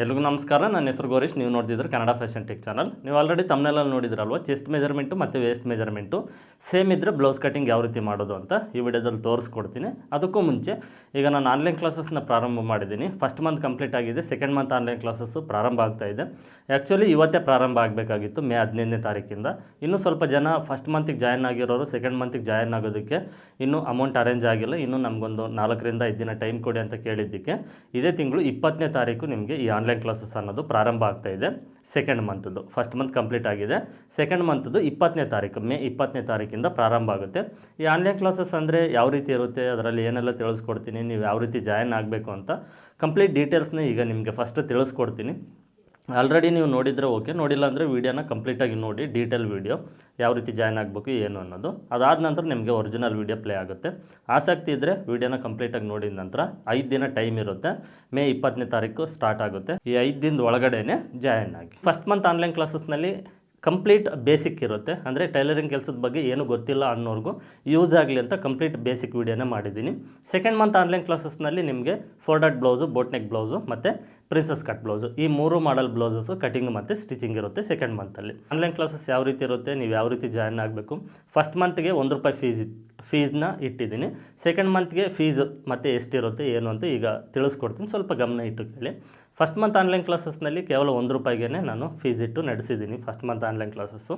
ಎಲ್ರಿಗೂ ನಮಸ್ಕಾರ. ನನ್ನ ಹೆಸರು ಗೋರೀಶ್. ನೀವು ನೋಡ್ತಿದ್ರೆ ಕನ್ನಡ ಫ್ಯಾಷನ್ ಟೆಕ್ ಚಾನಲ್ ನೀವು ಆಲ್ರೆಡಿ ತಮ್ಮನೆಲ್ಲ ನೋಡಿದ್ರಲ್ವ? ಚೆಸ್ಟ್ ಮೆಜರ್ಮೆಂಟು ಮತ್ತು ವೇಸ್ಟ್ ಮೆಜರ್ಮೆಂಟು ಸೇಮ್ ಇದ್ದರೆ ಬ್ಲೌಸ್ ಕಟಿಂಗ್ ಯಾವ ರೀತಿ ಮಾಡೋದು ಅಂತ ಈ ವಿಡಿಯೋದಲ್ಲಿ ತೋರಿಸ್ಕೊಡ್ತೀನಿ. ಅದಕ್ಕೂ ಮುಂಚೆ ಈಗ ನಾನು ಆನ್ಲೈನ್ ಕ್ಲಾಸಸ್ನ ಪ್ರಾರಂಭ ಮಾಡಿದ್ದೀನಿ. ಫಸ್ಟ್ ಮಂತ್ ಕಂಪ್ಲೀಟ್ ಆಗಿದೆ. ಸೆಕೆಂಡ್ ಮಂತ್ ಆನ್ಲೈನ್ ಕ್ಲಾಸಸ್ಸು ಪ್ರಾರಂಭ ಆಗ್ತಾ ಇದೆ. ಆ್ಯಕ್ಚುಲಿ ಇವತ್ತೇ ಪ್ರಾರಂಭ ಆಗಬೇಕಾಗಿತ್ತು ಮೇ ಹದಿನೈದನೇ ತಾರೀಕಿಂದ. ಇನ್ನೂ ಸ್ವಲ್ಪ ಜನ ಫಸ್ಟ್ ಮಂತಿಗೆ ಜಾಯಿನ್ ಆಗಿರೋರು ಸೆಕೆಂಡ್ ಮಂತಿಗೆ ಜಾಯಿನ್ ಆಗೋದಕ್ಕೆ ಇನ್ನೂ ಅಮೌಂಟ್ ಅರೇಂಜ್ ಆಗಿಲ್ಲ. ಇನ್ನೂ ನಮಗೊಂದು ನಾಲ್ಕರಿಂದ ಐದು ದಿನ ಟೈಮ್ ಕೊಡಿ ಅಂತ ಕೇಳಿದ್ದಕ್ಕೆ ಇದೇ ತಿಂಗಳು ಇಪ್ಪತ್ತನೇ ತಾರೀಕು ನಿಮಗೆ ಈ ಆನ್ಲೈನ್ ಕ್ಲಾಸಸ್ ಅನ್ನೋದು ಪ್ರಾರಂಭ ಆಗ್ತಾ ಇದೆ. ಸೆಕೆಂಡ್ ಮಂತದ್ದು ಫಸ್ಟ್ ಮಂತ್ ಕಂಪ್ಲೀಟ್ ಆಗಿದೆ. ಸೆಕೆಂಡ್ ಮಂತದ್ದು ಇಪ್ಪತ್ತನೇ ತಾರೀಕು, ಮೇ ಇಪ್ಪತ್ತನೇ ತಾರೀಕಿಂದ ಪ್ರಾರಂಭ ಆಗುತ್ತೆ. ಈ ಆನ್ಲೈನ್ ಕ್ಲಾಸಸ್ ಅಂದರೆ ಯಾವ ರೀತಿ ಇರುತ್ತೆ, ಅದರಲ್ಲಿ ಏನೆಲ್ಲ ತಿಳಿಸ್ಕೊಡ್ತೀನಿ, ನೀವು ಯಾವ ರೀತಿ ಜಾಯಿನ್ ಆಗಬೇಕು ಅಂತ ಕಂಪ್ಲೀಟ್ ಡೀಟೇಲ್ಸ್ನ ಈಗ ನಿಮಗೆ ಫಸ್ಟ್ ತಿಳಿಸ್ಕೊಡ್ತೀನಿ. ಆಲ್ರೆಡಿ ನೀವು ನೋಡಿದರೆ ಓಕೆ ನೋಡಿಲ್ಲ ಅಂದರೆ ವೀಡಿಯೋನ ಕಂಪ್ಲೀಟಾಗಿ ನೋಡಿ ಡೀಟೇಲ್ ವೀಡಿಯೋ ಯಾವ ರೀತಿ ಜಾಯ್ನ್ ಆಗಬೇಕು, ಏನು ಅನ್ನೋದು. ಅದಾದ ನಂತರ ನಿಮಗೆ ಒರಿಜಿನಲ್ ವೀಡಿಯೋ ಪ್ಲೇ ಆಗುತ್ತೆ. ಆಸಕ್ತಿ ಇದ್ದರೆ ವೀಡಿಯೋನ ಕಂಪ್ಲೀಟಾಗಿ ನೋಡಿದ ನಂತರ ಐದು ದಿನ ಟೈಮ್ ಇರುತ್ತೆ. ಮೇ ಇಪ್ಪತ್ತನೇ ತಾರೀಕು ಸ್ಟಾರ್ಟ್ ಆಗುತ್ತೆ. ಈ ಐದು ದಿನದ ಒಳಗಡೆನೆ ಜಾಯ್ನ್ ಆಗಿ. ಫಸ್ಟ್ ಮಂತ್ ಆನ್ಲೈನ್ ಕ್ಲಾಸಸ್ನಲ್ಲಿ ಕಂಪ್ಲೀಟ್ ಬೇಸಿಕ್ ಇರುತ್ತೆ. ಅಂದರೆ ಟೈಲರಿಂಗ್ ಕೆಲಸದ ಬಗ್ಗೆ ಏನು ಗೊತ್ತಿಲ್ಲ ಅನ್ನೋರ್ಗೂ ಯೂಸ್ ಆಗಲಿ ಅಂತ ಕಂಪ್ಲೀಟ್ ಬೇಸಿಕ್ ವೀಡಿಯೋನೇ ಮಾಡಿದ್ದೀನಿ. ಸೆಕೆಂಡ್ ಮಂತ್ ಆನ್ಲೈನ್ ಕ್ಲಾಸಸ್ನಲ್ಲಿ ನಿಮಗೆ four dot blouse boat neck blouse ಮತ್ತು ಪ್ರಿನ್ಸಸ್ ಕಟ್ ಬ್ಲೌಸು ಈ ಮೂರು ಮಾಡಲ್ ಬ್ಲೌಸಸ್ಸು ಕಟಿಂಗ್ ಮತ್ತು ಸ್ಟಿಚಿಂಗ್ ಇರುತ್ತೆ ಸೆಕೆಂಡ್ ಮಂತಲ್ಲಿ ಆನ್ಲೈನ್ ಕ್ಲಾಸಸ್ ಯಾವ ರೀತಿ ಇರುತ್ತೆ, ನೀವು ಯಾವ ರೀತಿ ಜಾಯ್ನ್ ಆಗಬೇಕು? ಫಸ್ಟ್ ಮಂತ್ಗೆ ಒಂದು ರೂಪಾಯಿ ಫೀಸ್ ಫೀಸ್ನ ಇಟ್ಟಿದ್ದೀನಿ. ಸೆಕೆಂಡ್ ಮಂತ್ಗೆ ಫೀಸ್ ಮತ್ತು ಎಷ್ಟಿರುತ್ತೆ, ಏನು ಅಂತ ಈಗ ತಿಳಿಸ್ಕೊಡ್ತೀನಿ. ಸ್ವಲ್ಪ ಗಮನ ಇಟ್ಟು ಕೇಳಿ. ಫಸ್ಟ್ ಮಂತ್ ಆನ್ಲೈನ್ ಕ್ಲಾಸಸ್ನಲ್ಲಿ ಕೇವಲ ಒಂದು ರೂಪಾಯಿಗೆ ನಾನು ಫೀಸ್ ಇಟ್ಟು ನಡೆಸಿದ್ದೀನಿ first month online classes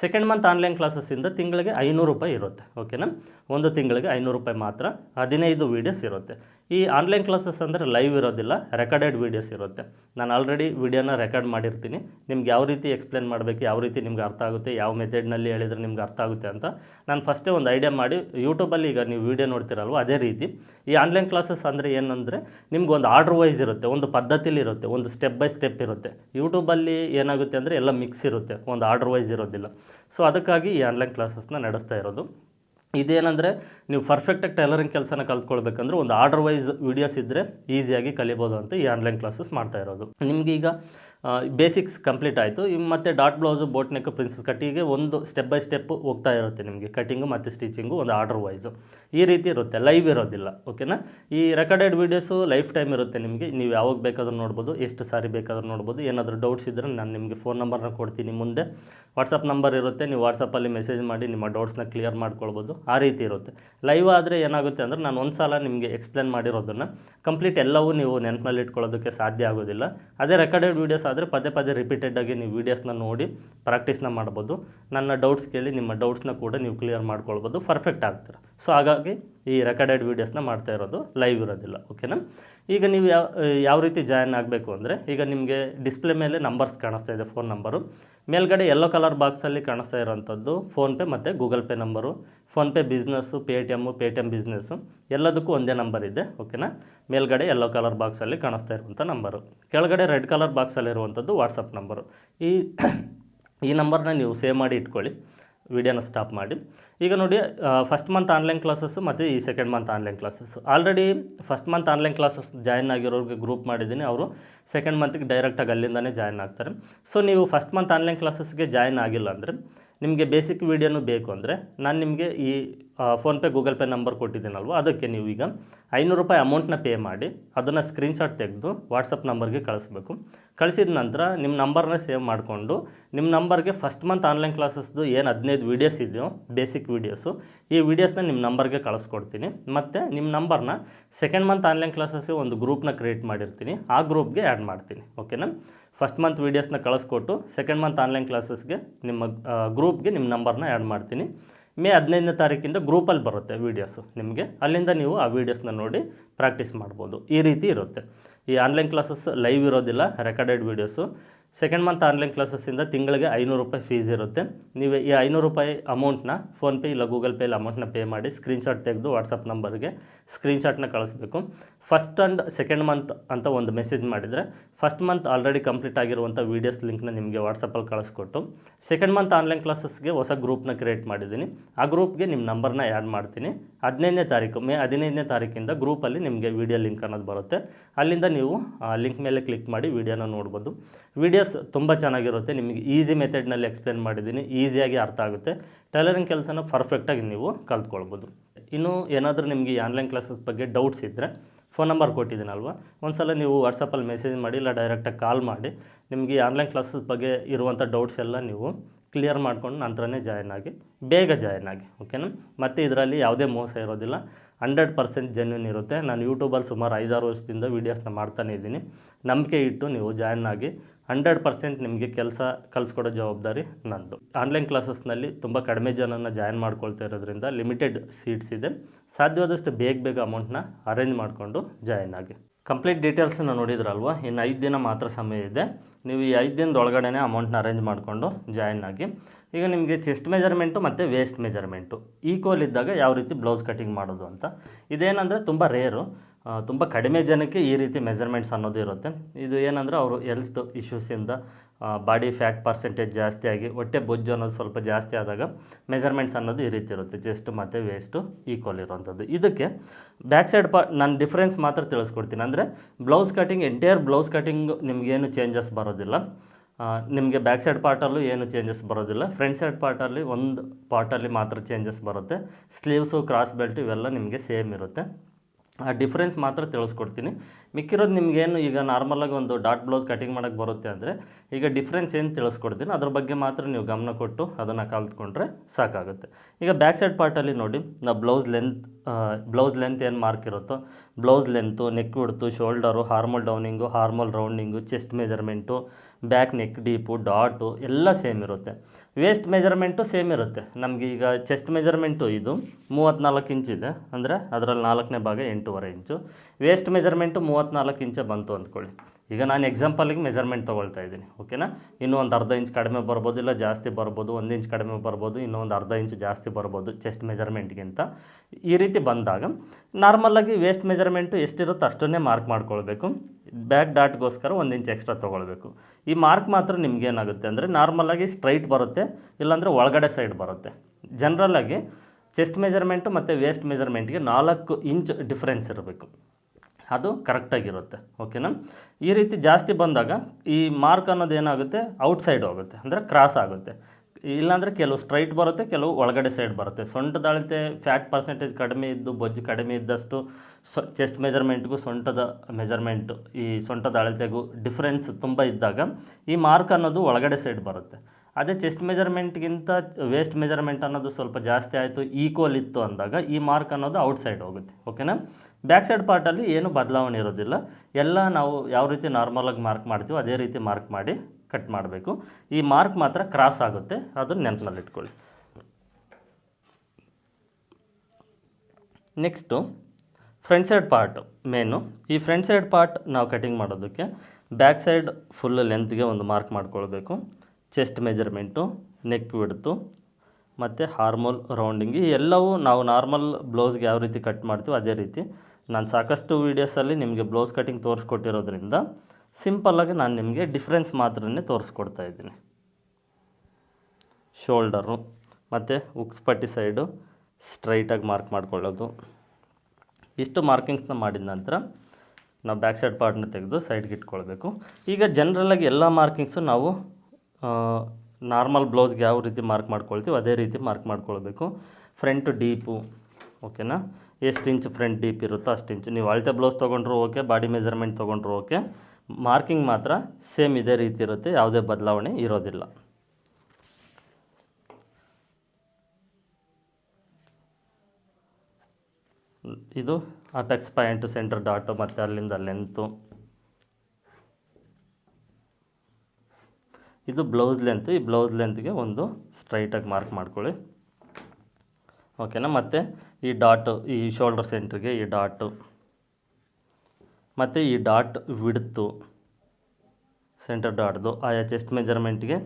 second month online ಕ್ಲಾಸಸ್ಸಿಂದ ತಿಂಗಳಿಗೆ ಐನೂರು ರೂಪಾಯಿ ಇರುತ್ತೆ ಓಕೆನಾ ಒಂದು ತಿಂಗಳಿಗೆ ಐನೂರು ರೂಪಾಯಿ ಮಾತ್ರ ಹದಿನೈದು ವೀಡಿಯೋಸ್ ಇರುತ್ತೆ. ಈ ಆನ್ಲೈನ್ ಕ್ಲಾಸಸ್ ಅಂದರೆ ಲೈವ್ ಇರೋದಿಲ್ಲ ರೆಕಾರ್ಡೆಡ್ ವೀಡಿಯೋಸ್ ಇರುತ್ತೆ. ನಾನು ಆಲ್ರೆಡಿ ವೀಡಿಯೋನ ರೆಕಾರ್ಡ್ ಮಾಡಿರ್ತೀನಿ. ನಿಮ್ಗೆ ಯಾವ ರೀತಿ ಎಕ್ಸ್ಪ್ಲೇನ್ ಮಾಡಬೇಕು, ಯಾವ ರೀತಿ ನಿಮ್ಗೆ ಅರ್ಥ ಆಗುತ್ತೆ, ಯಾವ ಮೆಥಡ್ನಲ್ಲಿ ಹೇಳಿದರೆ ನಿಮ್ಗೆ ಅರ್ಥ ಆಗುತ್ತೆ ಅಂತ ನಾನು ಫಸ್ಟೇ ಒಂದು ಐಡಿಯಾ ಮಾಡಿ ಯೂಟ್ಯೂಬಲ್ಲಿ ಈಗ ನೀವು ವೀಡಿಯೋ ನೋಡ್ತಿರಲ್ವ, ಅದೇ ರೀತಿ. ಈ ಆನ್ಲೈನ್ ಕ್ಲಾಸಸ್ ಅಂದರೆ ಏನಂದರೆ ನಿಮ್ಗೆ ಒಂದು ಆರ್ಡ್ರ್ ವೈಸ್ ಇರುತ್ತೆ, ಒಂದು ಪದ್ಧತಿಲಿ ಇರುತ್ತೆ, ಒಂದು ಸ್ಟೆಪ್ ಬೈ ಸ್ಟೆಪ್ ಇರುತ್ತೆ. ಯೂಟ್ಯೂಬಲ್ಲಿ ಏನಾಗುತ್ತೆ ಅಂದರೆ ಎಲ್ಲ ಮಿಕ್ಸ್ ಇರುತ್ತೆ, ಒಂದು ಆರ್ಡ್ರ್ ವೈಸ್ ಇರೋದಿಲ್ಲ. ಸೊ ಅದಕ್ಕಾಗಿ ಈ ಆನ್ಲೈನ್ ಕ್ಲಾಸಸ್ನ ನಡೆಸ್ತಾ ಇರೋದು. ಇದೇನೆಂದರೆ ನೀವು ಪರ್ಫೆಕ್ಟಾಗಿ ಟೈಲರಿಂಗ್ ಕೆಲಸನ ಕಲ್ತ್ಕೊಳ್ಬೇಕಂದ್ರೆ ಒಂದು ಆರ್ಡರ್ ವೈಸ್ ವೀಡಿಯೋಸ್ ಇದ್ದರೆ ಈಸಿಯಾಗಿ ಕಲಿಬೋದು ಅಂತ ಈ ಆನ್ಲೈನ್ ಕ್ಲಾಸಸ್ ಮಾಡ್ತಾ ಇರೋದು. ನಿಮಗೀಗ ಬೇಸಿಕ್ಸ್ ಕಂಪ್ಲೀಟ್ ಆಯಿತು. ಮತ್ತು dot blouse boat neck princess ಕಟ್ಟಿಗೆ ಒಂದು ಸ್ಟೆಪ್ ಬೈ ಸ್ಟೆಪ್ ಹೋಗ್ತಾ ಇರುತ್ತೆ ನಿಮಗೆ. ಕಟಿಂಗು ಮತ್ತು ಸ್ಟಿಚಿಂಗು ಒಂದು ಆರ್ಡರ್ ವೈಸು ಈ ರೀತಿ ಇರುತ್ತೆ. ಲೈವ್ ಇರೋದಿಲ್ಲ. ಓಕೆನಾ ಈ ರೆಕಾರ್ಡೆಡ್ ವೀಡಿಯೋಸು ಲೈಫ್ ಟೈಮ್ ಇರುತ್ತೆ ನಿಮಗೆ. ನೀವು ಯಾವಾಗ ಬೇಕಾದರೂ ನೋಡ್ಬೋದು. ಎಷ್ಟು ಸಾರಿ ಬೇಕಾದರೂ ನೋಡ್ಬೋದು. ಏನಾದರೂ ಡೌಟ್ಸ್ ಇದ್ದರೆ ನಾನು ನಿಮಗೆ ಫೋನ್ ನಂಬರ್ನ ಕೊಡ್ತೀನಿ ಮುಂದೆ. ವಾಟ್ಸಪ್ ನಂಬರ್ ಇರುತ್ತೆ. ನೀವು ವಾಟ್ಸಪ್ಪಲ್ಲಿ ಮೆಸೇಜ್ ಮಾಡಿ ನಿಮ್ಮ ಡೌಟ್ಸ್ನ ಕ್ಲಿಯರ್ ಮಾಡ್ಕೊಳ್ಬೋದು. ಆ ರೀತಿ ಇರುತ್ತೆ. ಲೈವ್ ಆದರೆ ಏನಾಗುತ್ತೆ ಅಂದರೆ ನಾನು ಒಂದು ಸಲ ನಿಮಗೆ ಎಕ್ಸ್ಪ್ಲೇನ್ ಮಾಡಿರೋದನ್ನು ಕಂಪ್ಲೀಟ್ ಎಲ್ಲವೂ ನೀವು ನೆನಪಿನಲ್ಲಿ ಇಟ್ಕೊಳ್ಳೋದಕ್ಕೆ ಸಾಧ್ಯ ಆಗೋದಿಲ್ಲ. ಅದೇ ರೆಕಾರ್ಡೆಡ್ ವೀಡಿಯೋಸ್ ಆದರೆ ಪದೇ ಪದೇ ರಿಪೀಟೆಡಾಗಿ ನೀವು ವೀಡಿಯೋಸ್ನ ನೋಡಿ ಪ್ರಾಕ್ಟೀಸ್ನ ಮಾಡ್ಬೋದು. ನನ್ನ ಡೌಟ್ಸ್ ಕೇಳಿ ನಿಮ್ಮ ಡೌಟ್ಸ್ನ ಕೂಡ ನೀವು ಕ್ಲಿಯರ್ ಮಾಡ್ಕೊಳ್ಬೋದು. ಪರ್ಫೆಕ್ಟ್ ಆಗ್ತೀರ. ಸೊ ಹಾಗಾಗಿ ಈ ರೆಕಾರ್ಡೆಡ್ ವೀಡಿಯೋಸ್ನ ಮಾಡ್ತಾ ಇರೋದು ಲೈವ್ ಇರೋದಿಲ್ಲ. ಓಕೆನಾ ಈಗ ನೀವು ಯಾವ ಯಾವ ರೀತಿ ಜಾಯಿನ್ ಆಗಬೇಕು ಅಂದರೆ ಈಗ ನಿಮಗೆ ಡಿಸ್ಪ್ಲೇ ಮೇಲೆ ನಂಬರ್ಸ್ ಕಾಣಿಸ್ತಾ ಇದೆ ಫೋನ್ ನಂಬರು ಮೇಲ್ಗಡೆ ಯೆಲ್ಲೋ ಕಲರ್ ಬಾಕ್ಸಲ್ಲಿ ಕಾಣಿಸ್ತಾ ಇರೋವಂಥದ್ದು ಫೋನ್ಪೇ ಮತ್ತು Google Pay number PhonePe business Paytm Paytm business ಎಲ್ಲದಕ್ಕೂ ಒಂದೇ ನಂಬರ್ ಇದೆ ಓಕೆನಾ ಮೇಲ್ಗಡೆ ಯೆಲ್ಲೋ ಕಲರ್ ಬಾಕ್ಸಲ್ಲಿ ಕಾಣಿಸ್ತಾ ಇರುವಂಥ ನಂಬರು ಕೆಳಗಡೆ ರೆಡ್ ಕಲರ್ ಬಾಕ್ಸಲ್ಲಿರುವಂಥದ್ದು ವಾಟ್ಸಪ್ ನಂಬರು ಈ ಈ ನಂಬರ್ನ ನೀವು ಸೇವ್ ಮಾಡಿ ಇಟ್ಕೊಳ್ಳಿ ವಿಡಿಯೋನ ಸ್ಟಾಪ್ ಮಾಡಿ. ಈಗ ನೋಡಿ ಫಸ್ಟ್ ಮಂತ್ ಆನ್ಲೈನ್ ಕ್ಲಾಸಸ್ಸು ಮತ್ತು ಈ second month online classes already first month online classes join ಆಗಿರೋರಿಗೆ group ಮಾಡಿದ್ದೀನಿ. ಅವರು ಸೆಕೆಂಡ್ ಮಂತ್ಗೆ ಡೈರೆಕ್ಟಾಗಿ ಅಲ್ಲಿಂದನೇ ಜಾಯ್ನ್ ಆಗ್ತಾರೆ. ಸೊ ನೀವು ಫಸ್ಟ್ ಮಂತ್ ಆನ್ಲೈನ್ ಕ್ಲಾಸಸ್ಗೆ ಜಾಯ್ನ್ ಆಗಿಲ್ಲ ಅಂದರೆ ನಿಮಗೆ ಬೇಸಿಕ್ ವೀಡಿಯೋನು ಬೇಕು ಅಂದರೆ ನಾನು ನಿಮಗೆ ಈ ಫೋನ್ಪೇ ಗೂಗಲ್ ಪೇ ನಂಬರ್ ಕೊಟ್ಟಿದ್ದೀನಲ್ವ, ಅದಕ್ಕೆ ನೀವು ಈಗ ಐನೂರು ರೂಪಾಯಿ ಅಮೌಂಟ್ನ ಪೇ ಮಾಡಿ, ಅದನ್ನು ಸ್ಕ್ರೀನ್ಶಾಟ್ ತೆಗೆದು ವಾಟ್ಸಪ್ ನಂಬರ್ಗೆ ಕಳಿಸ್ಬೇಕು. ಕಳಿಸಿದ ನಂತರ ನಿಮ್ಮ ನಂಬರ್ನ ಸೇವ್ ಮಾಡಿಕೊಂಡು ನಿಮ್ಮ ನಂಬರ್ಗೆ ಫಸ್ಟ್ ಮಂತ್ ಆನ್ಲೈನ್ ಕ್ಲಾಸಸ್ದು ಏನು ಹದಿನೈದು ವೀಡಿಯೋಸ್ ಇದೆಯೋ ಬೇಸಿಕ್ ವೀಡಿಯೋಸು ಈ ವೀಡಿಯೋಸ್ನ ನಿಮ್ಮ ನಂಬರ್ಗೆ ಕಳಿಸ್ಕೊಡ್ತೀನಿ. ಮತ್ತು ನಿಮ್ಮ ನಂಬರ್ನ ಸೆಕೆಂಡ್ ಮಂತ್ ಆನ್ಲೈನ್ ಕ್ಲಾಸಸ್ಗೆ ಒಂದು ಗ್ರೂಪ್ನ ಕ್ರಿಯೇಟ್ ಮಾಡಿರ್ತೀನಿ, ಆ ಗ್ರೂಪ್ಗೆ ಆ್ಯಡ್ ಮಾಡ್ತೀನಿ ಓಕೆನಾ ಫಸ್ಟ್ ಮಂತ್ ವೀಡಿಯೋಸ್ನ ಕಳಿಸ್ಕೊಟ್ಟು ಸೆಕೆಂಡ್ ಮಂತ್ ಆನ್ಲೈನ್ ಕ್ಲಾಸಸ್ಗೆ ನಿಮ್ಮ ಗ್ರೂಪ್ಗೆ ನಿಮ್ಮ ನಂಬರ್ನ ಆ್ಯಡ್ ಮಾಡ್ತೀನಿ. ಮೇ ಹದಿನೈದನೇ ತಾರೀಕಿಂದ ಗ್ರೂಪಲ್ಲಿ ಬರುತ್ತೆ ವೀಡಿಯೋಸು ನಿಮಗೆ. ಅಲ್ಲಿಂದ ನೀವು ಆ ವೀಡಿಯೋಸ್ನ ನೋಡಿ ಪ್ರಾಕ್ಟೀಸ್ ಮಾಡ್ಬೋದು. ಈ ರೀತಿ ಇರುತ್ತೆ. ಈ ಆನ್ಲೈನ್ ಕ್ಲಾಸಸ್ ಲೈವ್ ಇರೋದಿಲ್ಲ recorded videos second month online ಕ್ಲಾಸಸ್ಸಿಂದ ತಿಂಗಳಿಗೆ ಐನೂರು ರೂಪಾಯಿ ಫೀಸ್ ಇರುತ್ತೆ. ನೀವು ಈ ಐನೂರು ರೂಪಾಯಿ ಅಮೌಂಟ್ನ ಫೋನ್ಪೇ ಇಲ್ಲ ಗೂಗಲ್ ಪೇಲಿ ಅಮೌಂಟ್ನ ಪೇ ಮಾಡಿ ಸ್ಕ್ರೀನ್ಶಾಟ್ ತೆಗೆದು ವಾಟ್ಸಪ್ ನಂಬರ್ಗೆ ಸ್ಕ್ರೀನ್ಶಾಟ್ನ ಕಳಿಸ್ಬೇಕು. ಫಸ್ಟ್ ಆ್ಯಂಡ್ ಸೆಕೆಂಡ್ ಮಂತ್ ಅಂತ ಒಂದು ಮೆಸೇಜ್ ಮಾಡಿದರೆ ಫಸ್ಟ್ ಮಂತ್ ಆಲ್ರೆಡಿ ಕಂಪ್ಲೀಟ್ ಆಗಿರುವಂಥ ವೀಡಿಯೋಸ್ ಲಿಂಕ್ನ ನಿಮಗೆ ವಾಟ್ಸಪ್ಪಲ್ಲಿ ಕಳಿಸ್ಕೊಟ್ಟು. ಸೆಕೆಂಡ್ ಮಂತ್ ಆನ್ಲೈನ್ ಕ್ಲಾಸಸ್ಗೆ ಹೊಸ ಗ್ರೂಪ್ನ ಕ್ರಿಯೇಟ್ ಮಾಡಿದ್ದೀನಿ. ಆ ಗ್ರೂಪ್ಗೆ ನಿಮ್ಮ ನಂಬರ್ನ ಆ್ಯಡ್ ಮಾಡ್ತೀನಿ. ಹದಿನೈದನೇ ತಾರೀಕು, ಮೇ ಹದಿನೈದನೇ ತಾರೀಕಿಂದ ಗ್ರೂಪಲ್ಲಿ ನಿಮಗೆ ವೀಡಿಯೋ ಲಿಂಕ್ ಅನ್ನೋದು ಬರುತ್ತೆ. ಅಲ್ಲಿಂದ ನೀವು ಲಿಂಕ್ ಮೇಲೆ ಕ್ಲಿಕ್ ಮಾಡಿ ವೀಡಿಯೋನ ನೋಡ್ಬೋದು. ವೀಡಿಯೋಸ್ ತುಂಬ ಚೆನ್ನಾಗಿರುತ್ತೆ. ನಿಮಗೆ ಈಸಿ ಮೆಥಡ್ನಲ್ಲಿ ಎಕ್ಸ್ಪ್ಲೇನ್ ಮಾಡಿದ್ದೀನಿ. ಈಸಿಯಾಗಿ ಅರ್ಥ ಆಗುತ್ತೆ. ಟೈಲರಿಂಗ್ ಕೆಲಸನ ಪರ್ಫೆಕ್ಟಾಗಿ ನೀವು ಕಲ್ತ್ಕೊಳ್ಬೋದು. ಇನ್ನು ಏನಾದರೂ ನಿಮಗೆ ಆನ್ಲೈನ್ ಕ್ಲಾಸಸ್ ಬಗ್ಗೆ ಡೌಟ್ಸ್ ಇದ್ದರೆ ಫೋನ್ ನಂಬರ್ ಕೊಟ್ಟಿದ್ದೀನಲ್ವ? ಒಂದ್ಸಲ ನೀವು ವಾಟ್ಸಪ್ಪಲ್ಲಿ ಮೆಸೇಜ್ ಮಾಡಿ ಇಲ್ಲ ಡೈರೆಕ್ಟಾಗಿ ಕಾಲ್ ಮಾಡಿ. ನಿಮಗೆ ಆನ್ಲೈನ್ ಕ್ಲಾಸಸ್ ಬಗ್ಗೆ ಇರುವಂಥ ಡೌಟ್ಸ್ ಎಲ್ಲ ನೀವು ಕ್ಲಿಯರ್ ಮಾಡಿಕೊಂಡು ನಂತರನೇ ಜಾಯ್ನ್ ಆಗಿ, ಬೇಗ ಜಾಯ್ನ್ ಆಗಿ ಓಕೆನಾ ಮತ್ತು ಇದರಲ್ಲಿ ಯಾವುದೇ ಮೋಸ ಇರೋದಿಲ್ಲ. ಹಂಡ್ರೆಡ್ ಪರ್ಸೆಂಟ್ ಜೆನ್ಯೂನ್ ಇರುತ್ತೆ. ನಾನು ಯೂಟ್ಯೂಬಲ್ಲಿ ಸುಮಾರು ಐದಾರು ವರ್ಷದಿಂದ ವೀಡಿಯೋಸ್ನ ಮಾಡ್ತಾನೆ ಇದ್ದೀನಿ. ನಂಬಿಕೆ ಇಟ್ಟು ನೀವು ಜಾಯ್ನ್ ಆಗಿ ಹಂಡ್ರೆಡ್ ಪರ್ಸೆಂಟ್ ನಿಮಗೆ ಕೆಲಸ ಕಲಿಸ್ಕೊಡೋ ಜವಾಬ್ದಾರಿ ನಂದು. ಆನ್ಲೈನ್ ಕ್ಲಾಸಸ್ನಲ್ಲಿ ತುಂಬ ಕಡಿಮೆ ಜನನ ಜಾಯ್ನ್ ಮಾಡ್ಕೊಳ್ತಾ ಇರೋದ್ರಿಂದ ಲಿಮಿಟೆಡ್ ಸೀಟ್ಸ್ ಇದೆ. ಸಾಧ್ಯವಾದಷ್ಟು ಬೇಗ ಬೇಗ ಅಮೌಂಟ್ನ ಅರೇಂಜ್ ಮಾಡಿಕೊಂಡು ಜಾಯ್ನ್ ಆಗಿ. ಕಂಪ್ಲೀಟ್ ಡೀಟೇಲ್ಸನ್ನ ನೋಡಿದ್ರಲ್ವ? ಇನ್ನು ಐದು ದಿನ ಮಾತ್ರ ಸಮಯ ಇದೆ. ನೀವು ಈ ಐದು ದಿನದ ಒಳಗಡೆ ಅಮೌಂಟ್ನ ಅರೇಂಜ್ ಮಾಡಿಕೊಂಡು ಜಾಯಿನ್ ಆಗಿ. ಈಗ ನಿಮಗೆ ಚೆಸ್ಟ್ ಮೆಜರ್ಮೆಂಟು ಮತ್ತು ವೇಸ್ಟ್ ಮೆಜರ್ಮೆಂಟು ಈಕ್ವಲ್ ಇದ್ದಾಗ ಯಾವ ರೀತಿ ಬ್ಲೌಸ್ ಕಟಿಂಗ್ ಮಾಡೋದು ಅಂತ. ಇದೇನಂದರೆ ತುಂಬ ರೇರು ತುಂಬ ಕಡಿಮೆ ಜನಕ್ಕೆ ಈ ರೀತಿ ಮೆಜರ್ಮೆಂಟ್ಸ್ ಅನ್ನೋದು ಇರುತ್ತೆ. ಇದು ಏನಂದರೆ ಅವರು ಹೆಲ್ತ್ ಇಶ್ಯೂಸಿಂದ ಬಾಡಿ ಫ್ಯಾಟ್ ಪರ್ಸೆಂಟೇಜ್ ಜಾಸ್ತಿ ಆಗಿ ಹೊಟ್ಟೆ ಬೊಜ್ಜು ಅನ್ನೋದು ಸ್ವಲ್ಪ ಜಾಸ್ತಿ ಆದಾಗ ಮೆಜರ್ಮೆಂಟ್ಸ್ ಅನ್ನೋದು ಈ ರೀತಿ ಇರುತ್ತೆ. ಚೆಸ್ಟ್ ಮತ್ತು ವೇಸ್ಟು ಈಕ್ವಲ್ ಇರುವಂಥದ್ದು. ಇದಕ್ಕೆ ಬ್ಯಾಕ್ ಸೈಡ್ ಪಾ ನಾನು ಡಿಫ್ರೆನ್ಸ್ ಮಾತ್ರ ತಿಳಿಸ್ಕೊಡ್ತೀನಿ. ಅಂದರೆ blouse cutting entire blouse cutting ನಿಮಗೇನು ಚೇಂಜಸ್ ಬರೋದಿಲ್ಲ. ನಿಮಗೆ ಬ್ಯಾಕ್ ಸೈಡ್ ಪಾರ್ಟಲ್ಲೂ ಏನು ಚೇಂಜಸ್ ಬರೋದಿಲ್ಲ. ಫ್ರಂಟ್ ಸೈಡ್ ಪಾರ್ಟಲ್ಲಿ ಒಂದು ಪಾರ್ಟಲ್ಲಿ ಮಾತ್ರ ಚೇಂಜಸ್ ಬರುತ್ತೆ. ಸ್ಲೀವ್ಸು ಕ್ರಾಸ್ ಬೆಲ್ಟ್ ಇವೆಲ್ಲ ನಿಮಗೆ ಸೇಮ್ ಇರುತ್ತೆ. ಆ ಡಿಫ್ರೆನ್ಸ್ ಮಾತ್ರ ತಿಳಿಸ್ಕೊಡ್ತೀನಿ. ಮಿಕ್ಕಿರೋದು ನಿಮಗೇನು ಈಗ ನಾರ್ಮಲಾಗಿ ಒಂದು ಡಾಟ್ ಬ್ಲೌಸ್ ಕಟಿಂಗ್ ಮಾಡೋಕ್ಕೆ ಬರುತ್ತೆ ಅಂದರೆ, ಈಗ ಡಿಫ್ರೆನ್ಸ್ ಏನು ತಿಳಿಸ್ಕೊಡ್ತೀನಿ, ಅದ್ರ ಬಗ್ಗೆ ಮಾತ್ರ ನೀವು ಗಮನ ಕೊಟ್ಟು ಅದನ್ನು ಕಲ್ತ್ಕೊಂಡ್ರೆ ಸಾಕಾಗುತ್ತೆ. ಈಗ ಬ್ಯಾಕ್ ಸೈಡ್ ಪಾರ್ಟಲ್ಲಿ ನೋಡಿ ನಾವು ಬ್ಲೌಸ್ ಲೆಂತ್ ಬ್ಲೌಸ್ ಲೆಂತ್ ಏನು ಮಾರ್ಕ್ ಇರುತ್ತೋ blouse length neck width shoulder armhole downing armhole rounding chest measurement back neck deep dot ಎಲ್ಲ ಸೇಮ್ ಇರುತ್ತೆ. ವೇಸ್ಟ್ ಮೆಜರ್ಮೆಂಟು ಸೇಮ್ ಇರುತ್ತೆ. ನಮಗೆ ಈಗ ಚೆಸ್ಟ್ ಮೆಜರ್ಮೆಂಟು ಇದು ಮೂವತ್ತ್ನಾಲ್ಕು ಇದೆ. ಅಂದರೆ ಅದರಲ್ಲಿ ನಾಲ್ಕನೇ ಭಾಗ ಎಂಟೂವರೆ ಇಂಚು ವೇಸ್ಟ್ ಮೆಜರ್ಮೆಂಟು ಮೂವತ್ತ್ನಾಲ್ಕು ಇಂಚೆ ಬಂತು ಅಂದ್ಕೊಳ್ಳಿ. ಈಗ ನಾನು ಎಕ್ಸಾಂಪಲಿಗೆ ಮೆಜರ್ಮೆಂಟ್ ತೊಗೊಳ್ತಾ ಇದ್ದೀನಿ ಓಕೆನಾ ಇನ್ನೂ ಒಂದು ಅರ್ಧ ಇಂಚ್ ಕಡಿಮೆ ಬರ್ಬೋದು, ಇಲ್ಲ ಜಾಸ್ತಿ ಬರ್ಬೋದು, ಒಂದು ಇಂಚ್ ಕಡಿಮೆ ಬರ್ಬೋದು, ಇನ್ನೂ ಒಂದು ಅರ್ಧ ಇಂಚ್ ಜಾಸ್ತಿ ಬರ್ಬೋದು ಚೆಸ್ಟ್ ಮೆಜರ್ಮೆಂಟ್ಗಿಂತ ಈ ರೀತಿ ಬಂದಾಗ ನಾರ್ಮಲಾಗಿ ವೇಸ್ಟ್ ಮೆಜರ್ಮೆಂಟು ಎಷ್ಟಿರುತ್ತೋ ಅಷ್ಟನ್ನೇ ಮಾರ್ಕ್ ಮಾಡ್ಕೊಳ್ಬೇಕು. ಬ್ಯಾಕ್ ಡಾಟ್ಗೋಸ್ಕರ ಒಂದು ಇಂಚ್ ಎಕ್ಸ್ಟ್ರಾ ತೊಗೊಳ್ಬೇಕು. ಈ ಮಾರ್ಕ್ ಮಾತ್ರ ನಿಮಗೇನಾಗುತ್ತೆ ಅಂದರೆ ನಾರ್ಮಲಾಗಿ ಸ್ಟ್ರೈಟ್ ಬರುತ್ತೆ, ಇಲ್ಲಾಂದರೆ ಒಳಗಡೆ ಸೈಡ್ ಬರುತ್ತೆ. ಜನ್ರಲಾಗಿ ಚೆಸ್ಟ್ ಮೆಜರ್ಮೆಂಟು ಮತ್ತು ವೇಸ್ಟ್ ಮೆಜರ್ಮೆಂಟ್ಗೆ ನಾಲ್ಕು ಇಂಚ್ ಡಿಫ್ರೆನ್ಸ್ ಇರಬೇಕು. ಅದು ಕರೆಕ್ಟಾಗಿರುತ್ತೆ ಓಕೆನಾ ಈ ರೀತಿ ಜಾಸ್ತಿ ಬಂದಾಗ ಈ ಮಾರ್ಕ್ ಅನ್ನೋದು ಏನಾಗುತ್ತೆ? ಔಟ್ಸೈಡ್ ಹೋಗುತ್ತೆ, ಅಂದರೆ ಕ್ರಾಸ್ ಆಗುತ್ತೆ. ಇಲ್ಲಾಂದರೆ ಕೆಲವು ಸ್ಟ್ರೈಟ್ ಬರುತ್ತೆ, ಕೆಲವು ಒಳಗಡೆ ಸೈಡ್ ಬರುತ್ತೆ. ಸೊಂಟದಾಳತೆ ಫ್ಯಾಟ್ ಪರ್ಸೆಂಟೇಜ್ ಕಡಿಮೆ ಇದ್ದು, ಬೊಜ್ಜು ಕಡಿಮೆ ಇದ್ದಷ್ಟು ಸೊ ಚೆಸ್ಟ್ ಮೆಜರ್ಮೆಂಟ್ಗೂ ಸೊಂಟದ ಮೆಜರ್ಮೆಂಟು ಈ ಸೊಂಟದ ಅಳತೆಗೂ ಡಿಫ್ರೆನ್ಸ್ ತುಂಬ ಇದ್ದಾಗ ಈ ಮಾರ್ಕ್ ಅನ್ನೋದು ಒಳಗಡೆ ಸೈಡ್ ಬರುತ್ತೆ. ಅದೇ ಚೆಸ್ಟ್ ಮೆಜರ್ಮೆಂಟ್ಗಿಂತ ವೇಸ್ಟ್ ಮೆಜರ್ಮೆಂಟ್ ಅನ್ನೋದು ಸ್ವಲ್ಪ ಜಾಸ್ತಿ ಆಯಿತು ಈಕ್ವಲ್ ಇತ್ತು ಅಂದಾಗ ಈ ಮಾರ್ಕ್ ಅನ್ನೋದು ಔಟ್ಸೈಡ್ ಹೋಗುತ್ತೆ ಓಕೆನಾ ಬ್ಯಾಕ್ ಸೈಡ್ ಪಾರ್ಟಲ್ಲಿ ಏನು ಬದಲಾವಣೆ ಇರೋದಿಲ್ಲ. ಎಲ್ಲ ನಾವು ಯಾವ ರೀತಿ ನಾರ್ಮಲಾಗಿ ಮಾರ್ಕ್ ಮಾಡ್ತೀವೋ ಅದೇ ರೀತಿ ಮಾರ್ಕ್ ಮಾಡಿ ಕಟ್ ಮಾಡಬೇಕು. ಈ ಮಾರ್ಕ್ ಮಾತ್ರ ಕ್ರಾಸ್ ಆಗುತ್ತೆ, ಅದನ್ನು ನೆನಪಿನಲ್ಲಿ ಇಟ್ಕೊಳ್ಳಿ. Next front side part main ಈ ಫ್ರಂಟ್ ಸೈಡ್ ಪಾರ್ಟ್ ನಾವು ಕಟಿಂಗ್ ಮಾಡೋದಕ್ಕೆ ಬ್ಯಾಕ್ ಸೈಡ್ ಫುಲ್ ಲೆಂತ್ಗೆ ಒಂದು ಮಾರ್ಕ್ ಮಾಡ್ಕೊಳ್ಬೇಕು. ಚೆಸ್ಟ್ ಮೆಜರ್ಮೆಂಟು ನೆಕ್ ಬಿಡ್ತು ಮತ್ತು ಹಾರ್ಮೋಲ್ ರೌಂಡಿಂಗ್ ಎಲ್ಲವೂ ನಾವು ನಾರ್ಮಲ್ ಬ್ಲೌಸ್ಗೆ ಯಾವ ರೀತಿ ಕಟ್ ಮಾಡ್ತೀವೋ ಅದೇ ರೀತಿ. ನಾನು ಸಾಕಷ್ಟು ವೀಡಿಯೋಸಲ್ಲಿ ನಿಮಗೆ ಬ್ಲೌಸ್ ಕಟಿಂಗ್ ತೋರಿಸ್ಕೊಟ್ಟಿರೋದ್ರಿಂದ ಸಿಂಪಲ್ಲಾಗಿ ನಾನು ನಿಮಗೆ ಡಿಫ್ರೆನ್ಸ್ ಮಾತ್ರನೇ ತೋರಿಸ್ಕೊಡ್ತಾ ಇದ್ದೀನಿ. ಶೋಲ್ಡರು ಮತ್ತು ಉಕ್ಸ್ಪಟ್ಟಿ ಸೈಡು ಸ್ಟ್ರೈಟಾಗಿ ಮಾರ್ಕ್ ಮಾಡ್ಕೊಳ್ಳೋದು. ಇಷ್ಟು ಮಾರ್ಕಿಂಗ್ಸ್ನ ಮಾಡಿದ ನಂತರ ನಾವು ಬ್ಯಾಕ್ ಸೈಡ್ ಪಾರ್ಟ್ನ ತೆಗೆದು ಸೈಡ್ಗೆ ಇಟ್ಕೊಳ್ಬೇಕು. ಈಗ ಜನರಲ್ಲಾಗಿ ಎಲ್ಲ ಮಾರ್ಕಿಂಗ್ಸು ನಾವು ನಾರ್ಮಲ್ ಬ್ಲೌಸ್ಗೆ ಯಾವ ರೀತಿ ಮಾರ್ಕ್ ಮಾಡ್ಕೊಳ್ತೀವಿ ಅದೇ ರೀತಿ ಮಾರ್ಕ್ ಮಾಡ್ಕೊಳ್ಬೇಕು. ಫ್ರಂಟ್ ಡೀಪು ಓಕೆನಾ ಎಷ್ಟು ಇಂಚ್ ಫ್ರಂಟ್ ಡೀಪ್ ಇರುತ್ತೋ ಅಷ್ಟು ಇಂಚ್ ನೀವು ಅಳತೆ ಬ್ಲೌಸ್ ತೊಗೊಂಡ್ರು ಓಕೆ ಬಾಡಿ ಮೆಜರ್ಮೆಂಟ್ ತೊಗೊಂಡ್ರು ಓಕೆ ಮಾರ್ಕಿಂಗ್ ಮಾತ್ರ ಸೇಮ್ ಇದೇ ರೀತಿ ಇರುತ್ತೆ, ಯಾವುದೇ ಬದಲಾವಣೆ ಇರೋದಿಲ್ಲ. ಇದು ಅಪೆಕ್ಸ್ ಪಾಯಿಂಟು ಸೆಂಟರ್ ಡಾಟು ಮತ್ತು ಅಲ್ಲಿಂದ ಲೆಂತು ಇದು ಬ್ಲೌಸ್ ಲೆಂತ್ ಈ ಬ್ಲೌಸ್ ಲೆಂತ್ಗೆ ಒಂದು ಸ್ಟ್ರೈಟಾಗಿ ಮಾರ್ಕ್ ಮಾಡ್ಕೊಳ್ಳಿ. ಓಕೆನಾ ಮತ್ತು ಈ ಡಾಟು ಈ ಶೋಲ್ಡರ್ ಸೆಂಟ್ರಿಗೆ ಈ ಡಾಟು ಮತ್ತು ಈ ಡಾಟ್ ವಿಡ್ತು ಸೆಂಟರ್ ಡಾಟ್ದು ಆಯಾ ಚೆಸ್ಟ್ ಮೆಜರ್ಮೆಂಟ್ಗೆ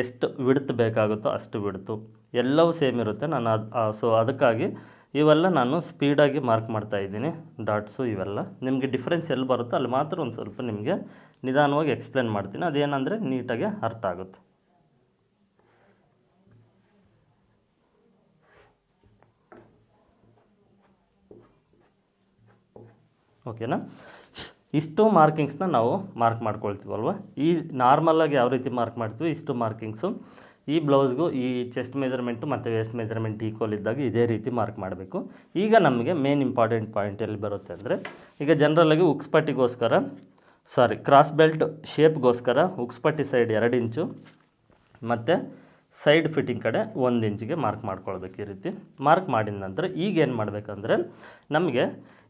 ಎಷ್ಟು ವಿಡ್ತ್ ಬೇಕಾಗುತ್ತೋ ಅಷ್ಟು ವಿಡ್ತು ಎಲ್ಲವೂ ಸೇಮ್ ಇರುತ್ತೆ. ನಾನು ಅದು ಸೊ ಅದಕ್ಕಾಗಿ ಇವೆಲ್ಲ ನಾನು ಸ್ಪೀಡಾಗಿ ಮಾರ್ಕ್ ಮಾಡ್ತಾ ಇದ್ದೀನಿ. ಡಾಟ್ಸು ಇವೆಲ್ಲ. ನಿಮಗೆ ಡಿಫ್ರೆನ್ಸ್ ಎಲ್ಲಿ ಬರುತ್ತೋ ಅಲ್ಲಿ ಮಾತ್ರ ಒಂದು ಸ್ವಲ್ಪ ನಿಮಗೆ ನಿಧಾನವಾಗಿ ಎಕ್ಸ್ಪ್ಲೇನ್ ಮಾಡ್ತೀನಿ. ಅದೇನಂದರೆ ನೀಟಾಗಿ ಅರ್ಥ ಆಗುತ್ತೆ. ಓಕೆನಾ? ಇಷ್ಟು ಮಾರ್ಕಿಂಗ್ಸ್ನ ನಾವು ಮಾರ್ಕ್ ಮಾಡ್ಕೊಳ್ತೀವಲ್ವ? ಈ ನಾರ್ಮಲಾಗಿ ಯಾವ ರೀತಿ ಮಾರ್ಕ್ ಮಾಡ್ತೀವಿ ಇಷ್ಟು ಮಾರ್ಕಿಂಗ್ಸು ಈ ಬ್ಲೌಸ್ಗೂ ಈ ಚೆಸ್ಟ್ ಮೆಜರ್ಮೆಂಟು ಮತ್ತು ವೇಸ್ಟ್ ಮೆಜರ್ಮೆಂಟ್ ಈಕ್ವಲ್ ಇದ್ದಾಗ ಇದೇ ರೀತಿ ಮಾರ್ಕ್ ಮಾಡಬೇಕು. ಈಗ ನಮಗೆ ಮೇನ್ ಇಂಪಾರ್ಟೆಂಟ್ ಪಾಯಿಂಟ್ ಎಲ್ಲಿ ಬರುತ್ತೆ ಅಂದರೆ, ಈಗ ಜನರಲಾಗಿ ಉಕ್ಸ್ಪಟ್ಟಿಗೋಸ್ಕರ ಸಾರಿ ಕ್ರಾಸ್ ಬೆಲ್ಟ್ ಶೇಪ್ಗೋಸ್ಕರ ಉಕ್ಸ್ಪಟ್ಟಿ ಸೈಡ್ ಎರಡು ಇಂಚು, ಮತ್ತು ಸೈಡ್ ಫಿಟ್ಟಿಂಗ್ ಕಡೆ ಒಂದು ಇಂಚಿಗೆ ಮಾರ್ಕ್ ಮಾಡ್ಕೊಳ್ಬೇಕು ಈ ರೀತಿ. ಮಾರ್ಕ್ ಮಾಡಿದ ನಂತರ ಈಗ ಏನು ಮಾಡಬೇಕಂದ್ರೆ, ನಮಗೆ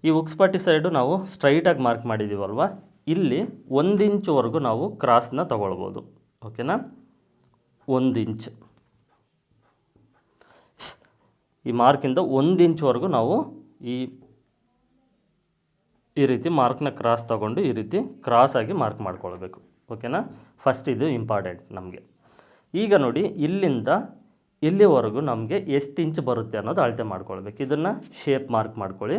ಈ ಉಕ್ಸ್ಪಟ್ಟಿ ಸೈಡು ನಾವು ಸ್ಟ್ರೈಟಾಗಿ ಮಾರ್ಕ್ ಮಾಡಿದ್ದೀವಲ್ವ ಇಲ್ಲಿ ಒಂದು ಇಂಚುವರೆಗೂ ನಾವು ಕ್ರಾಸ್ನ ತಗೊಳ್ಬೋದು. ಓಕೆನಾ ಒಂದು ಇಂಚ್. ಈ ಮಾರ್ಕಿಂದ ಒಂದು ಇಂಚ್ವರೆಗೂ ನಾವು ಈ ಈ ರೀತಿ ಮಾರ್ಕ್ನ ಕ್ರಾಸ್ ತಗೊಂಡು ಈ ರೀತಿ ಕ್ರಾಸಾಗಿ ಮಾರ್ಕ್ ಮಾಡ್ಕೊಳ್ಬೇಕು. ಓಕೆನಾ ಫಸ್ಟ್ ಇದು ಇಂಪಾರ್ಟೆಂಟ್ ನಮಗೆ. ಈಗ ನೋಡಿ ಇಲ್ಲಿಂದ ಇಲ್ಲಿವರೆಗೂ ನಮಗೆ ಎಷ್ಟು ಇಂಚ್ ಬರುತ್ತೆ ಅನ್ನೋದು ಅಳತೆ ಮಾಡ್ಕೊಳ್ಬೇಕು. ಇದನ್ನು ಶೇಪ್ ಮಾರ್ಕ್ ಮಾಡ್ಕೊಳ್ಳಿ.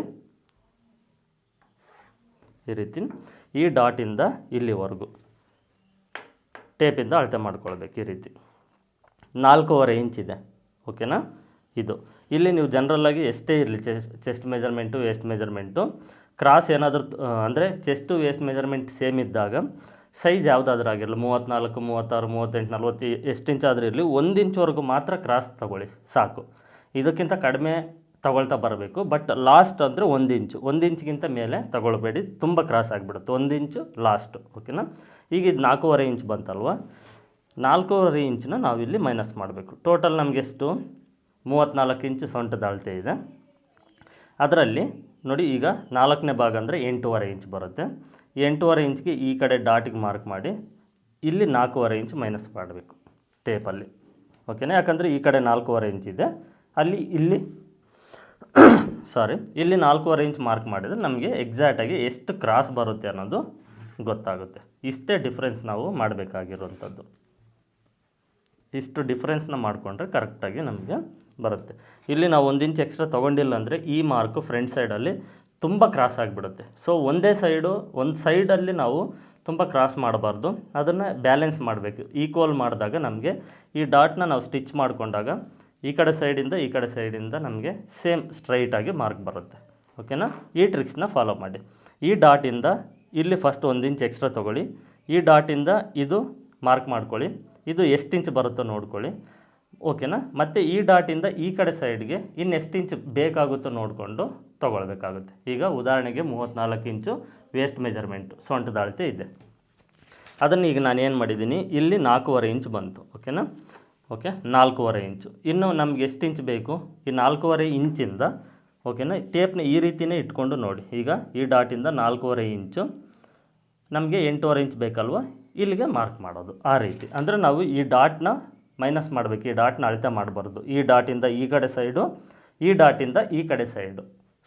ಈ ರೀತಿ ಈ ಡಾಟಿಂದ ಇಲ್ಲಿವರೆಗೂ ಟೇಪಿಂದ ಅಳತೆ ಮಾಡ್ಕೊಳ್ಬೇಕು ಈ ರೀತಿ. ನಾಲ್ಕೂವರೆ ಇಂಚ್ ಇದೆ. ಓಕೆನಾ ಇದು. ಇಲ್ಲಿ ನೀವು ಜನರಲ್ಲಾಗಿ ಎಷ್ಟೇ ಇರಲಿ chest chest measurement waist measurement cross ಏನಾದರೂ ಅಂದರೆ ಚೆಸ್ಟು ವೇಸ್ಟ್ ಮೆಜರ್ಮೆಂಟ್ ಸೇಮ್ ಇದ್ದಾಗ, ಸೈಜ್ ಯಾವುದಾದ್ರೂ ಆಗಿರಲಿ ಮೂವತ್ತ್ನಾಲ್ಕು ಮೂವತ್ತಾರು, ಮೂವತ್ತೆಂಟು, ನಲ್ವತ್ತು, ಎಷ್ಟು ಇಂಚ್ ಆದರೂ ಇರಲಿ, ಒಂದು ಇಂಚ್ವರೆಗೂ ಮಾತ್ರ ಕ್ರಾಸ್ ತಗೊಳ್ಳಿ, ಸಾಕು. ಇದಕ್ಕಿಂತ ಕಡಿಮೆ ತಗೊಳ್ತಾ ಬರಬೇಕು, ಬಟ್ ಲಾಸ್ಟ್ ಅಂದರೆ ಒಂದು ಇಂಚು, ಒಂದು ಇಂಚ್ಗಿಂತ ಮೇಲೆ ತಗೊಳ್ಬೇಡಿ, ತುಂಬ ಕ್ರಾಸ್ ಆಗಿಬಿಡುತ್ತೆ, ಒಂದು ಇಂಚು ಲಾಸ್ಟು, ಓಕೆನಾ? ಈಗ ಇದು ನಾಲ್ಕೂವರೆ ಇಂಚ್ ಬಂತಲ್ವ? ನಾಲ್ಕೂವರೆ ಇಂಚನ್ನ ನಾವಿಲ್ಲಿ ಮೈನಸ್ ಮಾಡಬೇಕು. ಟೋಟಲ್ ನಮಗೆಷ್ಟು? ಮೂವತ್ತ್ನಾಲ್ಕು ಇಂಚು ಸೊಂಟದ ಅಳತೆ ಇದೆ. ಅದರಲ್ಲಿ ನೋಡಿ, ಈಗ ನಾಲ್ಕನೇ ಭಾಗ ಅಂದರೆ ಎಂಟೂವರೆ ಇಂಚ್ ಬರುತ್ತೆ. ಎಂಟೂವರೆ ಇಂಚ್ಗೆ ಈ ಕಡೆ ಡಾಟಿಗೆ ಮಾರ್ಕ್ ಮಾಡಿ, ಇಲ್ಲಿ ನಾಲ್ಕೂವರೆ ಇಂಚ್ ಮೈನಸ್ ಮಾಡಬೇಕು ಟೇಪಲ್ಲಿ ಓಕೆನಾ ಯಾಕಂದರೆ ಈ ಕಡೆ ನಾಲ್ಕೂವರೆ ಇಂಚ್ ಇದೆ. ಅಲ್ಲಿ, ಇಲ್ಲಿ ಸಾರಿ ಇಲ್ಲಿ ನಾಲ್ಕೂವರೆ ಇಂಚ್ ಮಾರ್ಕ್ ಮಾಡಿದರೆ ನಮಗೆ ಎಕ್ಸಾಕ್ಟಾಗಿ ಎಷ್ಟು ಕ್ರಾಸ್ ಬರುತ್ತೆ ಅನ್ನೋದು ಗೊತ್ತಾಗುತ್ತೆ. ಇಷ್ಟೇ ಡಿಫ್ರೆನ್ಸ್ ನಾವು ಮಾಡಬೇಕಾಗಿರುವಂಥದ್ದು. ಇಷ್ಟು ಡಿಫ್ರೆನ್ಸ್ನ ಮಾಡಿಕೊಂಡ್ರೆ ಕರೆಕ್ಟಾಗಿ ನಮಗೆ ಬರುತ್ತೆ. ಇಲ್ಲಿ ನಾವು ಒಂದು ಇಂಚ್ ಎಕ್ಸ್ಟ್ರಾ ತೊಗೊಂಡಿಲ್ಲ ಅಂದರೆ ಈ ಮಾರ್ಕು ಫ್ರಂಟ್ ಸೈಡಲ್ಲಿ ತುಂಬ ಕ್ರಾಸ್ ಆಗಿಬಿಡುತ್ತೆ. ಸೊ ಒಂದೇ ಸೈಡು ಒಂದು ಸೈಡಲ್ಲಿ ನಾವು ತುಂಬ ಕ್ರಾಸ್ ಮಾಡಬಾರ್ದು. ಅದನ್ನು ಬ್ಯಾಲೆನ್ಸ್ ಮಾಡಬೇಕು. ಈಕ್ವಲ್ ಮಾಡಿದಾಗ ನಮಗೆ ಈ ಡಾಟ್ನ ನಾವು ಸ್ಟಿಚ್ ಮಾಡಿಕೊಂಡಾಗ ಈ ಕಡೆ ಸೈಡಿಂದ ಈ ಕಡೆ ಸೈಡಿಂದ ನಮಗೆ ಸೇಮ್ ಸ್ಟ್ರೈಟಾಗಿ ಮಾರ್ಕ್ ಬರುತ್ತೆ. ಓಕೆನಾ ಈ ಟ್ರಿಕ್ಸ್ನ ಫಾಲೋ ಮಾಡಿ. ಈ ಡಾಟಿಂದ ಇಲ್ಲಿ ಫಸ್ಟ್ ಒಂದು ಇಂಚ್ ಎಕ್ಸ್ಟ್ರಾ ತೊಗೊಳ್ಳಿ. ಈ ಡಾಟಿಂದ ಇದು ಮಾರ್ಕ್ ಮಾಡ್ಕೊಳ್ಳಿ. ಇದು ಎಷ್ಟು ಇಂಚ್ ಬರುತ್ತೋ ನೋಡ್ಕೊಳ್ಳಿ. ಓಕೆನಾ? ಮತ್ತು ಈ ಡಾಟಿಂದ ಈ ಕಡೆ ಸೈಡ್ಗೆ ಇನ್ನೆಷ್ಟು ಇಂಚ್ ಬೇಕಾಗುತ್ತೋ ನೋಡಿಕೊಂಡು ತೊಗೊಳ್ಬೇಕಾಗುತ್ತೆ. ಈಗ ಉದಾಹರಣೆಗೆ ಮೂವತ್ತ್ನಾಲ್ಕು ಇಂಚು ವೇಸ್ಟ್ ಮೆಜರ್ಮೆಂಟು ಸೊಂಟದ ಅಳತೆ ಇದೆ. ಅದನ್ನು ಈಗ ನಾನು ಏನು ಮಾಡಿದ್ದೀನಿ? ಇಲ್ಲಿ ನಾಲ್ಕೂವರೆ ಇಂಚ್ ಬಂತು. ಓಕೆನಾ? ಓಕೆ, ನಾಲ್ಕೂವರೆ ಇಂಚು. ಇನ್ನು ನಮ್ಗೆ ಎಷ್ಟು ಇಂಚ್ ಬೇಕು? ಈ ನಾಲ್ಕೂವರೆ ಇಂಚಿಂದ, ಓಕೆನಾ? ಟೇಪ್ನ ಈ ರೀತಿಯೇ ಇಟ್ಕೊಂಡು ನೋಡಿ. ಈಗ ಈ ಡಾಟಿಂದ ನಾಲ್ಕೂವರೆ ಇಂಚು, ನಮಗೆ ಎಂಟೂವರೆ ಇಂಚ್ ಬೇಕಲ್ವ? ಇಲ್ಲಿಗೆ ಮಾರ್ಕ್ ಮಾಡೋದು. ಆ ರೀತಿ. ಅಂದರೆ ನಾವು ಈ ಡಾಟ್ನ ಮೈನಸ್ ಮಾಡಬೇಕು, ಈ ಡಾಟ್ನ ಅಳತೆ ಮಾಡಬಾರ್ದು. ಈ ಡಾಟಿಂದ ಈ ಕಡೆ ಸೈಡು, ಈ ಡಾಟಿಂದ ಈ ಕಡೆ ಸೈಡು.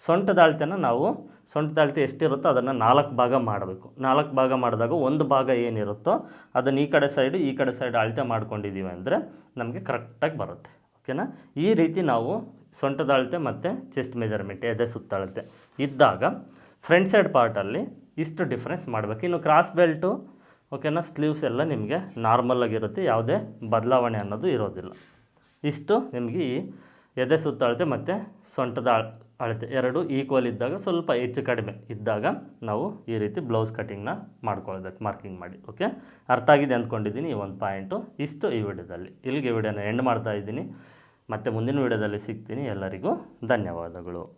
ಸೊಂಟದ ಅಳತೆನ ನಾವು, ಸೊಂಟದ ಅಳತೆ ಎಷ್ಟಿರುತ್ತೋ ಅದನ್ನು ನಾಲ್ಕು ಭಾಗ ಮಾಡಬೇಕು. ನಾಲ್ಕು ಭಾಗ ಮಾಡಿದಾಗ ಒಂದು ಭಾಗ ಏನಿರುತ್ತೋ ಅದನ್ನು ಈ ಕಡೆ ಸೈಡು, ಈ ಕಡೆ ಸೈಡ್ ಅಳತೆ ಮಾಡ್ಕೊಂಡಿದ್ದೀವಿ ಅಂದರೆ ನಮಗೆ ಕರೆಕ್ಟಾಗಿ ಬರುತ್ತೆ. ಓಕೆನಾ? ಈ ರೀತಿ ನಾವು ಸೊಂಟದ ಅಳತೆ ಮತ್ತು ಚೆಸ್ಟ್ ಮೆಜರ್ಮೆಂಟ್, ಎದೆ ಸುತ್ತಳತೆ ಇದ್ದಾಗ ಫ್ರಂಟ್ ಸೈಡ್ ಪಾರ್ಟಲ್ಲಿ ಇಷ್ಟು ಡಿಫ್ರೆನ್ಸ್ ಮಾಡಬೇಕು. ಇನ್ನು ಕ್ರಾಸ್ ಬೆಲ್ಟು ಓಕೆನಾ? ಸ್ಲೀವ್ಸ್ ಎಲ್ಲ ನಿಮಗೆ ನಾರ್ಮಲಾಗಿರುತ್ತೆ ಯಾವುದೇ ಬದಲಾವಣೆ ಅನ್ನೋದು ಇರೋದಿಲ್ಲ. ಇಷ್ಟು ನಿಮಗೆ ಈ ಎದೆ ಸುತ್ತ ಅಳತೆ ಮತ್ತು ಸೊಂಟದ ಅಳ್- ಅಳತೆ ಎರಡು ಈಕ್ವಲ್ ಇದ್ದಾಗ ಸ್ವಲ್ಪ ಹೆಚ್ಚು ಕಡಿಮೆ ಇದ್ದಾಗ ನಾವು ಈ ರೀತಿ ಬ್ಲೌಸ್ ಕಟಿಂಗ್ನ ಮಾಡ್ಕೊಳ್ಬೇಕು ಮಾರ್ಕಿಂಗ್ ಮಾಡಿ, ಓಕೆ? ಅರ್ಥ ಆಗಿದೆ ಅಂದ್ಕೊಂಡಿದ್ದೀನಿ ಈ ಒಂದು ಪಾಯಿಂಟು ಇಷ್ಟು ಈ ವಿಡಿಯೋದಲ್ಲಿ. ಇಲ್ಲಿಗೆ ವಿಡಿಯೋನ ಎಂಡ್ ಮಾಡ್ತಾ ಇದ್ದೀನಿ. ಮತ್ತು ಮುಂದಿನ ವಿಡಿಯೋದಲ್ಲಿ ಸಿಗ್ತೀನಿ. ಎಲ್ಲರಿಗೂ ಧನ್ಯವಾದಗಳು.